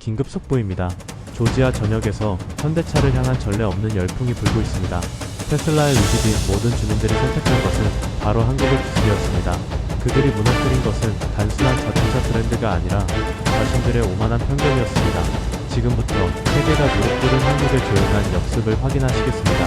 긴급 속보입니다. 조지아 전역에서 현대차를 향한 전례 없는 열풍이 불고 있습니다. 테슬라의 의지인 모든 주민들이 선택한 것은 바로 한국의 기술이었습니다. 그들이 무너뜨린 것은 단순한 자동차 브랜드가 아니라 자신들의 오만한 편견이었습니다. 지금부터 세계가 무릎 꿇은 한국의 조용한 역습을 확인하시겠습니다.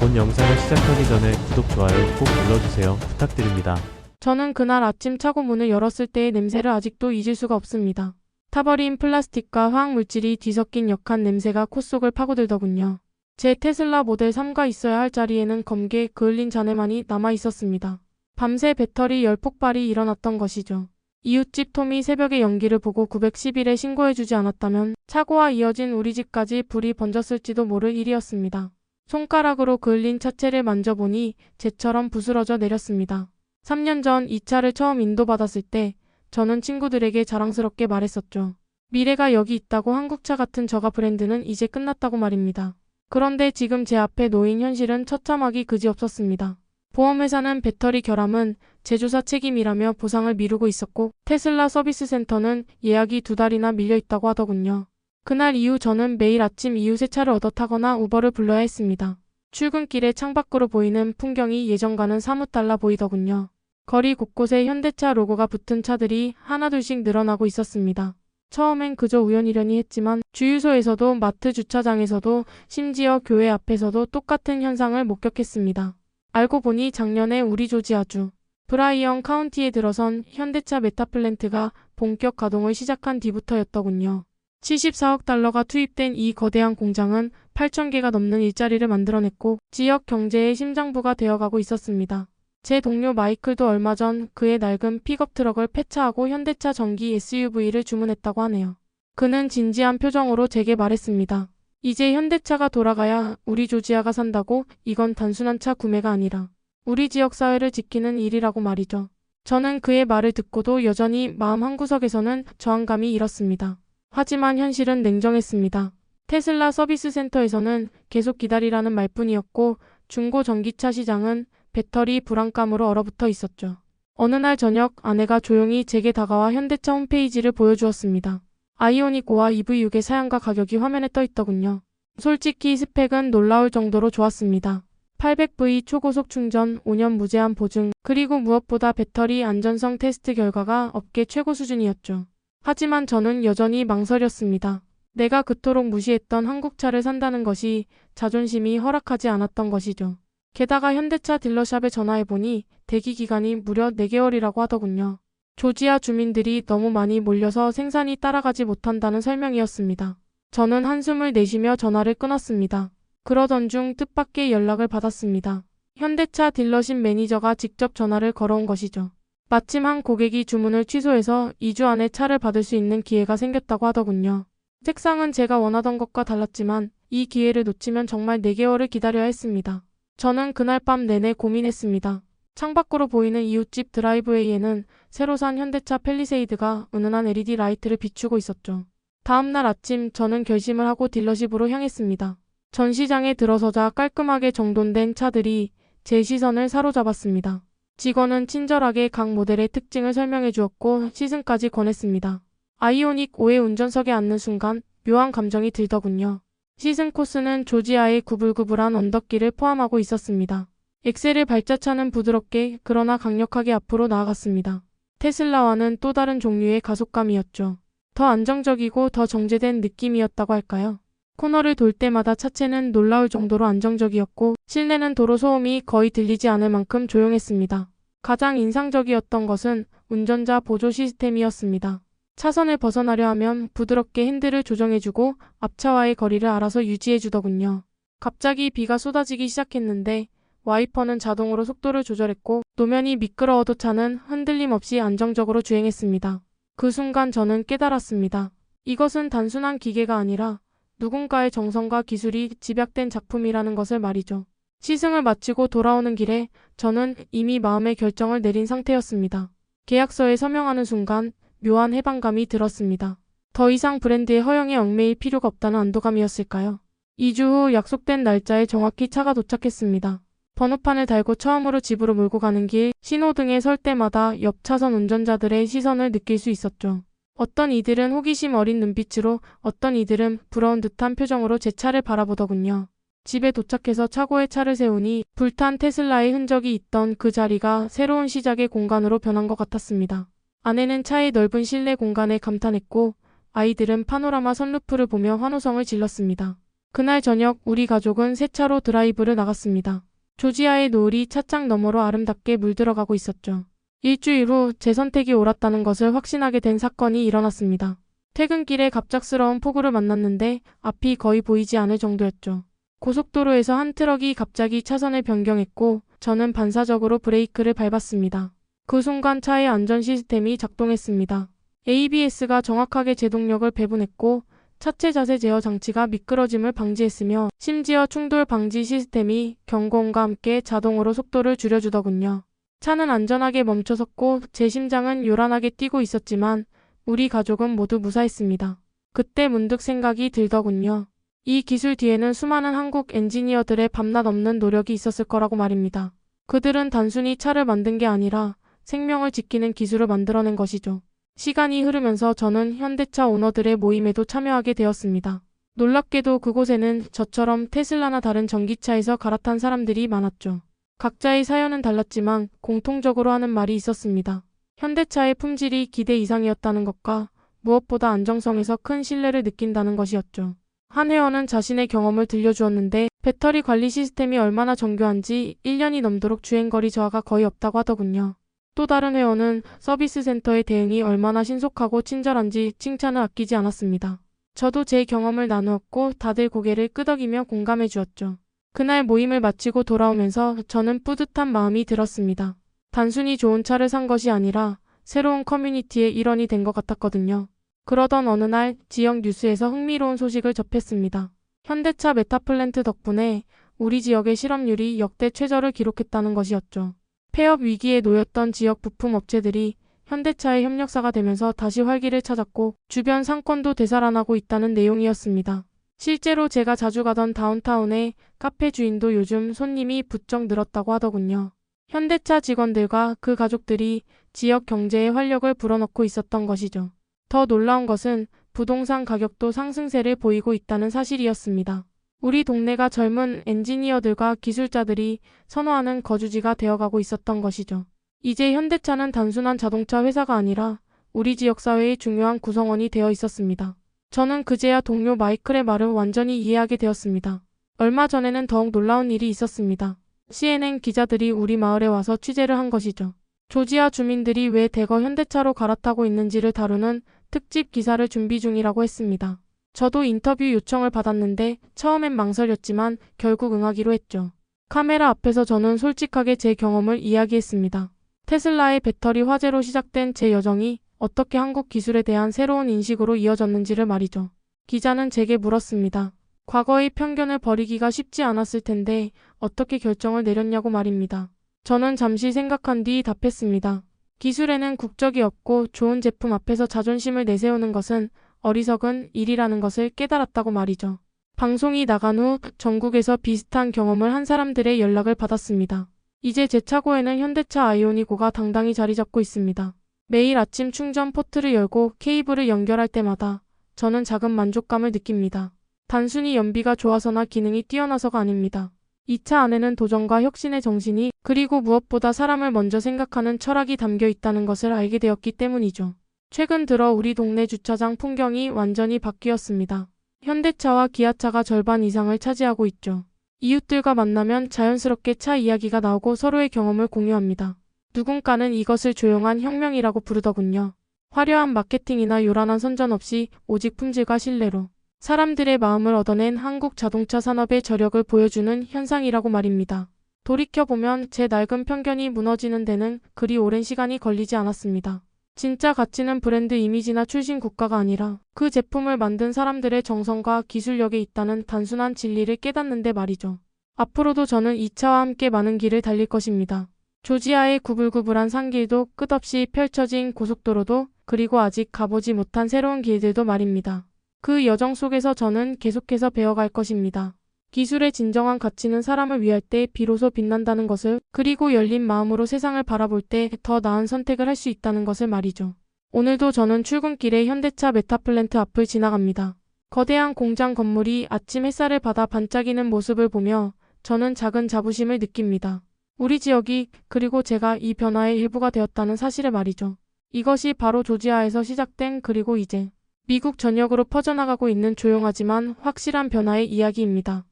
본 영상을 시작하기 전에 구독, 좋아요 꼭 눌러주세요. 부탁드립니다. 저는 그날 아침 차고 문을 열었을 때의 냄새를 아직도 잊을 수가 없습니다. 타버린 플라스틱과 화학물질이 뒤섞인 역한 냄새가 콧속을 파고들더군요. 제 테슬라 모델 3가 있어야 할 자리에는 검게 그을린 잔해만이 남아 있었습니다. 밤새 배터리 열 폭발이 일어났던 것이죠. 이웃집 톰이 새벽에 연기를 보고 911에 신고해주지 않았다면 차고와 이어진 우리 집까지 불이 번졌을지도 모를 일이었습니다. 손가락으로 그을린 차체를 만져보니 쟤처럼 부스러져 내렸습니다. 3년 전 이 차를 처음 인도받았을 때 저는 친구들에게 자랑스럽게 말했었죠. 미래가 여기 있다고 한국차 같은 저가 브랜드는 이제 끝났다고 말입니다. 그런데 지금 제 앞에 놓인 현실은 처참하기 그지없었습니다. 보험회사는 배터리 결함은 제조사 책임이라며 보상을 미루고 있었고 테슬라 서비스 센터는 예약이 두 달이나 밀려 있다고 하더군요. 그날 이후 저는 매일 아침 이웃의 차를 얻어 타거나 우버를 불러야 했습니다. 출근길에 창밖으로 보이는 풍경이 예전과는 사뭇 달라 보이더군요. 거리 곳곳에 현대차 로고가 붙은 차들이 하나둘씩 늘어나고 있었습니다. 처음엔 그저 우연이려니 했지만 주유소에서도 마트 주차장에서도 심지어 교회 앞에서도 똑같은 현상을 목격했습니다. 알고 보니 작년에 우리 조지아주 브라이언 카운티에 들어선 현대차 메타플랜트가 본격 가동을 시작한 뒤부터였더군요. 74억 달러가 투입된 이 거대한 공장은 8,000개가 넘는 일자리를 만들어냈고 지역 경제의 심장부가 되어가고 있었습니다. 제 동료 마이클도 얼마 전 그의 낡은 픽업 트럭을 폐차하고 현대차 전기 SUV를 주문했다고 하네요. 그는 진지한 표정으로 제게 말했습니다. 이제 현대차가 돌아가야 우리 조지아가 산다고 이건 단순한 차 구매가 아니라 우리 지역 사회를 지키는 일이라고 말이죠. 저는 그의 말을 듣고도 여전히 마음 한구석에서는 저항감이 일었습니다. 하지만 현실은 냉정했습니다. 테슬라 서비스 센터에서는 계속 기다리라는 말뿐이었고 중고 전기차 시장은 배터리 불안감으로 얼어붙어 있었죠. 어느 날 저녁 아내가 조용히 제게 다가와 현대차 홈페이지를 보여주었습니다. 아이오닉 5와 EV6의 사양과 가격이 화면에 떠 있더군요. 솔직히 스펙은 놀라울 정도로 좋았습니다. 800V 초고속 충전, 5년 무제한 보증, 그리고 무엇보다 배터리 안전성 테스트 결과가 업계 최고 수준이었죠. 하지만 저는 여전히 망설였습니다. 내가 그토록 무시했던 한국차를 산다는 것이 자존심이 허락하지 않았던 것이죠. 게다가 현대차 딜러샵에 전화해보니 대기 기간이 무려 4개월이라고 하더군요. 조지아 주민들이 너무 많이 몰려서 생산이 따라가지 못한다는 설명이었습니다. 저는 한숨을 내쉬며 전화를 끊었습니다. 그러던 중 뜻밖의 연락을 받았습니다. 현대차 딜러십 매니저가 직접 전화를 걸어온 것이죠. 마침 한 고객이 주문을 취소해서 2주 안에 차를 받을 수 있는 기회가 생겼다고 하더군요. 색상은 제가 원하던 것과 달랐지만 이 기회를 놓치면 정말 4개월을 기다려야 했습니다. 저는 그날 밤 내내 고민했습니다. 창밖으로 보이는 이웃집 드라이브웨이에는 새로 산 현대차 펠리세이드가 은은한 LED 라이트를 비추고 있었죠. 다음날 아침 저는 결심을 하고 딜러십으로 향했습니다. 전시장에 들어서자 깔끔하게 정돈된 차들이 제 시선을 사로잡았습니다. 직원은 친절하게 각 모델의 특징을 설명해 주었고 시승까지 권했습니다. 아이오닉 5의 운전석에 앉는 순간 묘한 감정이 들더군요. 시승 코스는 조지아의 구불구불한 언덕길을 포함하고 있었습니다. 엑셀을 밟자 차는 부드럽게 그러나 강력하게 앞으로 나아갔습니다. 테슬라와는 또 다른 종류의 가속감이었죠. 더 안정적이고 더 정제된 느낌이었다고 할까요? 코너를 돌 때마다 차체는 놀라울 정도로 안정적이었고 실내는 도로 소음이 거의 들리지 않을 만큼 조용했습니다. 가장 인상적이었던 것은 운전자 보조 시스템이었습니다. 차선을 벗어나려 하면 부드럽게 핸들을 조정해주고 앞차와의 거리를 알아서 유지해주더군요. 갑자기 비가 쏟아지기 시작했는데 와이퍼는 자동으로 속도를 조절했고 노면이 미끄러워도 차는 흔들림 없이 안정적으로 주행했습니다. 그 순간 저는 깨달았습니다. 이것은 단순한 기계가 아니라 누군가의 정성과 기술이 집약된 작품이라는 것을 말이죠. 시승을 마치고 돌아오는 길에 저는 이미 마음의 결정을 내린 상태였습니다. 계약서에 서명하는 순간 묘한 해방감이 들었습니다. 더 이상 브랜드의 허영에 얽매일 필요가 없다는 안도감이었을까요? 2주 후 약속된 날짜에 정확히 차가 도착했습니다. 번호판을 달고 처음으로 집으로 몰고 가는 길, 신호등에 설 때마다 옆 차선 운전자들의 시선을 느낄 수 있었죠. 어떤 이들은 호기심 어린 눈빛으로 어떤 이들은 부러운 듯한 표정으로 제 차를 바라보더군요. 집에 도착해서 차고에 차를 세우니 불탄 테슬라의 흔적이 있던 그 자리가 새로운 시작의 공간으로 변한 것 같았습니다. 아내는 차의 넓은 실내 공간에 감탄했고 아이들은 파노라마 선루프를 보며 환호성을 질렀습니다. 그날 저녁 우리 가족은 새 차로 드라이브를 나갔습니다. 조지아의 노을이 차창 너머로 아름답게 물들어가고 있었죠. 일주일 후 제 선택이 옳았다는 것을 확신하게 된 사건이 일어났습니다. 퇴근길에 갑작스러운 폭우를 만났는데 앞이 거의 보이지 않을 정도였죠. 고속도로에서 한 트럭이 갑자기 차선을 변경했고 저는 반사적으로 브레이크를 밟았습니다. 그 순간 차의 안전 시스템이 작동했습니다. ABS가 정확하게 제동력을 배분했고 차체 자세 제어 장치가 미끄러짐을 방지했으며 심지어 충돌 방지 시스템이 경고음과 함께 자동으로 속도를 줄여주더군요. 차는 안전하게 멈춰섰고 제 심장은 요란하게 뛰고 있었지만 우리 가족은 모두 무사했습니다. 그때 문득 생각이 들더군요. 이 기술 뒤에는 수많은 한국 엔지니어들의 밤낮 없는 노력이 있었을 거라고 말입니다. 그들은 단순히 차를 만든 게 아니라 생명을 지키는 기술을 만들어낸 것이죠. 시간이 흐르면서 저는 현대차 오너들의 모임에도 참여하게 되었습니다. 놀랍게도 그곳에는 저처럼 테슬라나 다른 전기차에서 갈아탄 사람들이 많았죠. 각자의 사연은 달랐지만 공통적으로 하는 말이 있었습니다. 현대차의 품질이 기대 이상이었다는 것과 무엇보다 안정성에서 큰 신뢰를 느낀다는 것이었죠. 한 회원은 자신의 경험을 들려주었는데 배터리 관리 시스템이 얼마나 정교한지 1년이 넘도록 주행거리 저하가 거의 없다고 하더군요. 또 다른 회원은 서비스 센터의 대응이 얼마나 신속하고 친절한지 칭찬을 아끼지 않았습니다. 저도 제 경험을 나누었고 다들 고개를 끄덕이며 공감해 주었죠. 그날 모임을 마치고 돌아오면서 저는 뿌듯한 마음이 들었습니다. 단순히 좋은 차를 산 것이 아니라 새로운 커뮤니티의 일원이 된 것 같았거든요. 그러던 어느 날 지역 뉴스에서 흥미로운 소식을 접했습니다. 현대차 메타플랜트 덕분에 우리 지역의 실업률이 역대 최저를 기록했다는 것이었죠. 폐업 위기에 놓였던 지역 부품 업체들이 현대차의 협력사가 되면서 다시 활기를 찾았고 주변 상권도 되살아나고 있다는 내용이었습니다. 실제로 제가 자주 가던 다운타운의 카페 주인도 요즘 손님이 부쩍 늘었다고 하더군요. 현대차 직원들과 그 가족들이 지역 경제에 활력을 불어넣고 있었던 것이죠. 더 놀라운 것은 부동산 가격도 상승세를 보이고 있다는 사실이었습니다. 우리 동네가 젊은 엔지니어들과 기술자들이 선호하는 거주지가 되어가고 있었던 것이죠. 이제 현대차는 단순한 자동차 회사가 아니라 우리 지역사회의 중요한 구성원이 되어 있었습니다. 저는 그제야 동료 마이클의 말을 완전히 이해하게 되었습니다. 얼마 전에는 더욱 놀라운 일이 있었습니다. CNN 기자들이 우리 마을에 와서 취재를 한 것이죠. 조지아 주민들이 왜 대거 현대차로 갈아타고 있는지를 다루는 특집 기사를 준비 중이라고 했습니다. 저도 인터뷰 요청을 받았는데 처음엔 망설였지만 결국 응하기로 했죠. 카메라 앞에서 저는 솔직하게 제 경험을 이야기했습니다. 테슬라의 배터리 화재로 시작된 제 여정이 어떻게 한국 기술에 대한 새로운 인식으로 이어졌는지를 말이죠. 기자는 제게 물었습니다. 과거의 편견을 버리기가 쉽지 않았을 텐데 어떻게 결정을 내렸냐고 말입니다. 저는 잠시 생각한 뒤 답했습니다. 기술에는 국적이 없고 좋은 제품 앞에서 자존심을 내세우는 것은 어리석은 일이라는 것을 깨달았다고 말이죠. 방송이 나간 후 전국에서 비슷한 경험을 한 사람들의 연락을 받았습니다. 이제 제 차고에는 현대차 아이오니고가 당당히 자리 잡고 있습니다. 매일 아침 충전 포트를 열고 케이블을 연결할 때마다 저는 작은 만족감을 느낍니다. 단순히 연비가 좋아서나 기능이 뛰어나서가 아닙니다. 이 차 안에는 도전과 혁신의 정신이 그리고 무엇보다 사람을 먼저 생각하는 철학이 담겨 있다는 것을 알게 되었기 때문이죠. 최근 들어 우리 동네 주차장 풍경이 완전히 바뀌었습니다. 현대차와 기아차가 절반 이상을 차지하고 있죠. 이웃들과 만나면 자연스럽게 차 이야기가 나오고 서로의 경험을 공유합니다. 누군가는 이것을 조용한 혁명이라고 부르더군요. 화려한 마케팅이나 요란한 선전 없이 오직 품질과 신뢰로 사람들의 마음을 얻어낸 한국 자동차 산업의 저력을 보여주는 현상이라고 말입니다. 돌이켜보면 제 낡은 편견이 무너지는 데는 그리 오랜 시간이 걸리지 않았습니다. 진짜 가치는 브랜드 이미지나 출신 국가가 아니라 그 제품을 만든 사람들의 정성과 기술력에 있다는 단순한 진리를 깨닫는데 말이죠. 앞으로도 저는 이 차와 함께 많은 길을 달릴 것입니다. 조지아의 구불구불한 산길도 끝없이 펼쳐진 고속도로도 그리고 아직 가보지 못한 새로운 길들도 말입니다. 그 여정 속에서 저는 계속해서 배워갈 것입니다. 기술의 진정한 가치는 사람을 위할 때 비로소 빛난다는 것을 그리고 열린 마음으로 세상을 바라볼 때 더 나은 선택을 할 수 있다는 것을 말이죠. 오늘도 저는 출근길에 현대차 메타플랜트 앞을 지나갑니다. 거대한 공장 건물이 아침 햇살을 받아 반짝이는 모습을 보며 저는 작은 자부심을 느낍니다. 우리 지역이 그리고 제가 이 변화의 일부가 되었다는 사실을 말이죠. 이것이 바로 조지아에서 시작된 그리고 이제 미국 전역으로 퍼져나가고 있는 조용하지만 확실한 변화의 이야기입니다.